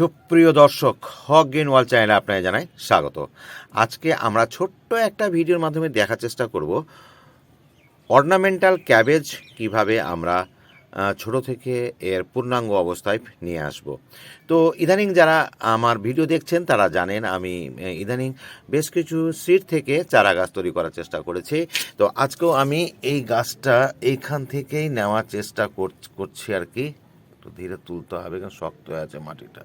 সুপ্রিয় দর্শক, হক গেন ওয়াল চ্যানেলে আপনাকে জানাই স্বাগত। আজকে আমরা ছোট্ট একটা ভিডিওর মাধ্যমে দেখার চেষ্টা করব অর্নামেন্টাল ক্যাবেজ কীভাবে আমরা ছোট থেকে এর পূর্ণাঙ্গ অবস্থায় নিয়ে আসব। তো ইদানিং যারা আমার ভিডিও দেখছেন, তারা জানেন আমি ইদানিং বেশ কিছু সিট থেকে চারা গাছ তৈরি করার চেষ্টা করেছি। তো আজকেও আমি এই গাছটা এইখান থেকেই নেওয়ার চেষ্টা কর- করছি আর কি। একটু ধীরে তুলতে হবে কারণ শক্ত আছে মাটিটা।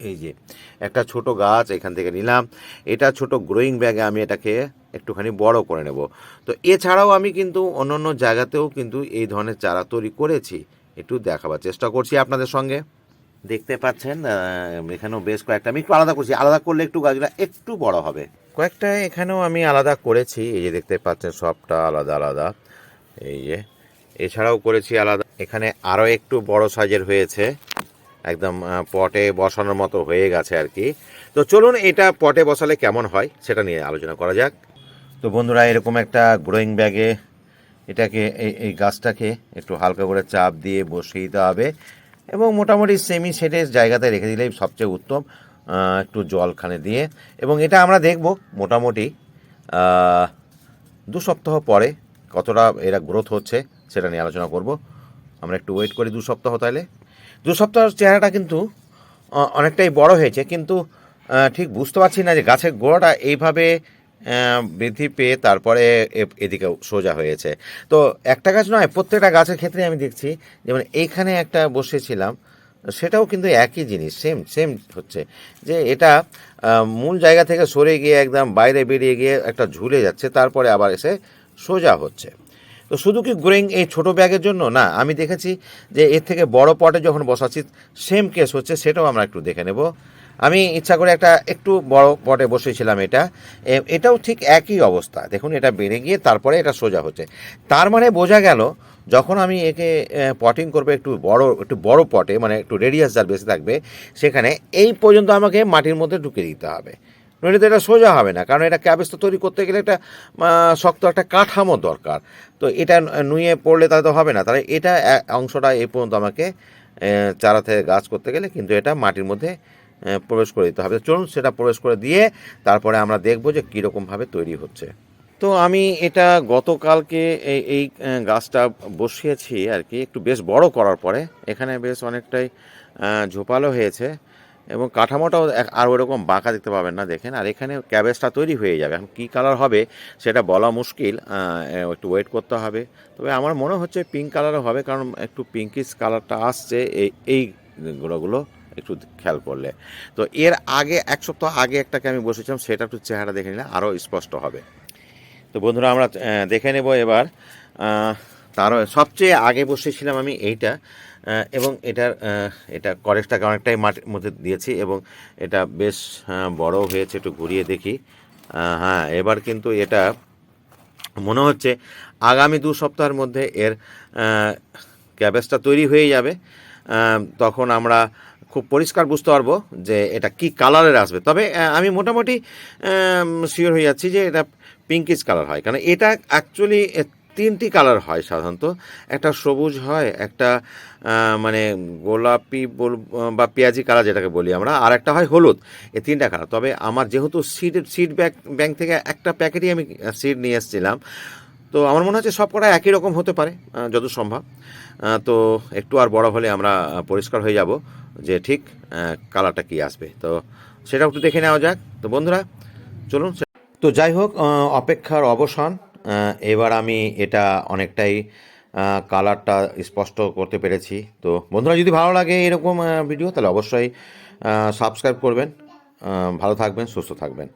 এই যে, একটা ছোট গাছ এখান থেকে নিলাম। এটা ছোট গ্রোয়িং ব্যাগে আমি এটাকে একটুখানি বড় করে নেব। তো এছাড়াও আমি কিন্তু অন্য অন্য জায়গাতেও কিন্তু এই ধরনের চারা তৈরি করেছি। একটু দেখাবার চেষ্টা করছি আপনাদের সঙ্গে। দেখতে পাচ্ছেন এখানেও বেশ কয়েকটা। আমি একটু আলাদা করছি। আলাদা করলে একটু গাছগুলো একটু বড় হবে। কয়েকটা এখানেও আমি আলাদা করেছি। এই যে দেখতে পাচ্ছেন, সবটা আলাদা আলাদা। এই যে, এছাড়াও করেছি আলাদা। এখানে আরও একটু বড় সাইজের হয়েছে। একদম পটে বসানোর মতো হয়ে গেছে আর কি। তো চলুন এটা পটে বসালে কেমন হয় সেটা নিয়ে আলোচনা করা যাক। তো বন্ধুরা, এরকম একটা গ্রোয়িং ব্যাগে এটাকে, এই গাছটাকে একটু হালকা করে চাপ দিয়ে বসিয়ে দিতে হবে এবং মোটামুটি সেমি সেটের জায়গাতে রেখে দিলেই সবচেয়ে উত্তম একটু জলখানে দিয়ে। এবং এটা আমরা দেখব মোটামুটি দু সপ্তাহ পরে কতটা এরা গ্রোথ হচ্ছে সেটা নিয়ে আলোচনা করব। আমরা একটু ওয়েট করি দু সপ্তাহ তাহলে। দু সপ্তাহের চেহারাটা কিন্তু অনেকটাই বড় হয়েছে। কিন্তু ঠিক বুঝতে পারছি না যে গাছের গোড়াটা এইভাবে বৃদ্ধি পেয়ে তারপরে এদিকে সোজা হয়েছে। তো একটা গাছ নয়, প্রত্যেকটা গাছের ক্ষেত্রে আমি দেখছি, যেমন এইখানে একটা বসেছিলাম, সেটাও কিন্তু একই জিনিস সেম সেম হচ্ছে। যে এটা মূল জায়গা থেকে সরে গিয়ে একদম বাইরে বেরিয়ে গিয়ে একটা ঝুলে যাচ্ছে, তারপরে আবার এসে সোজা হচ্ছে। তো শুধু কি গ্রোয়িং এই ছোট ব্যাগের জন্য? না, আমি দেখেছি যে এর থেকে বড় পটে যখন বসাচ্ছি সেম কেস হচ্ছে, সেটাও আমরা একটু দেখে নেব। আমি ইচ্ছা করে একটা একটু বড় পটে বসেছিলাম এটা। এটাও ঠিক একই অবস্থা। দেখুন, এটা বেড়ে গিয়ে তারপরে এটা সোজা হচ্ছে। তার মানে বোঝা গেল, যখন আমি একে পটিং করব একটু বড় একটু বড় পটে মানে একটু রেডিয়াস যার বেশি থাকবে, সেখানে এই পর্যন্ত আমাকে মাটির মধ্যে ঢুকে দিতে হবে। নইলে তো এটা সোজা হবে না, কারণ এটা ক্যাবেজ তো তৈরি করতে গেলে একটা শক্ত একটা কাঠামো দরকার। তো এটা নুয়ে পড়লে তাহলে তো হবে না। তাহলে এটা অংশটা এই পর্যন্ত আমাকে চারা থেকে গাছ করতে গেলে কিন্তু এটা মাটির মধ্যে প্রবেশ করে দিতে হবে। চলুন সেটা প্রবেশ করে দিয়ে তারপরে আমরা দেখব যে কীরকমভাবে তৈরি হচ্ছে। তো আমি এটা গতকালকে এই এই গাছটা বসিয়েছি আর কি। একটু বেশ বড় করার পরে এখানে বেশ অনেকটাই ঝোপালো হয়েছে। এবং কাঠামোটাও আর ওরকম বাঁকা দেখতে পাবেন না, দেখেন। আর এখানে ক্যাবেজটা তৈরি হয়ে যাবে। এখন কী কালার হবে সেটা বলা মুশকিল একটু ওয়েট করতে হবে। তবে আমার মনে হচ্ছে পিঙ্ক কালারও হবে, কারণ একটু পিঙ্কিশ কালারটা আসছে এই এইগুলোগুলো একটু খেয়াল করলে। তো এর আগে, এক সপ্তাহ আগে একটাকে আমি বসেছিলাম, সেটা একটু চেহারা দেখে নিলে আরও স্পষ্ট হবে। তো বন্ধুরা, আমরা দেখে নেব এবার তারও সবচেয়ে আগে বসেছিলাম আমি এইটা। এবং এটার এটা করেক্টটাকে অনেকটাই মাটির মধ্যে দিয়েছি এবং এটা বেশ বড় হয়েছে, একটু ঘুরিয়ে দেখি। হ্যাঁ এবার কিন্তু এটা মনে হচ্ছে আগামী দু সপ্তাহের মধ্যে এর ক্যাবেজটা তৈরি হয়ে যাবে। তখন আমরা খুব পরিষ্কার বুঝতে পারব যে এটা কি কালারের আসবে। তবে আমি মোটামুটি শিওর হয়ে যাচ্ছি যে এটা পিঙ্কিশ কালার হয়। কারণ এটা অ্যাকচুয়ালি তিনটি কালার হয় সাধারণত। একটা সবুজ হয়, একটা মানে গোলাপি বল বা পেঁয়াজি কালার যেটাকে বলি আমরা, আর একটা হয় হলুদ। এই তিনটা কালার। তবে আমার যেহেতু সিড সিড ব্যাগ ব্যাংক থেকে একটা প্যাকেটই আমি সিড নিয়ে এসেছিলাম, তো আমার মনে হচ্ছে সব কটা একই রকম হতে পারে যত সম্ভব। তো একটু আর বড় হলে আমরা পরিষ্কার হয়ে যাব যে ঠিক কালারটা কি আসবে। তো সেটা একটু দেখে নেওয়া যাক। তো বন্ধুরা, চলুন তো যাই হোক অপেক্ষার অবসান। এবার আমি এটা অনেকটাই কালারটা স্পষ্ট করতে পেরেছি। তো বন্ধুরা, যদি ভালো লাগে এরকম ভিডিও তাহলে অবশ্যই সাবস্ক্রাইব করবেন। ভালো থাকবেন, সুস্থ থাকবেন।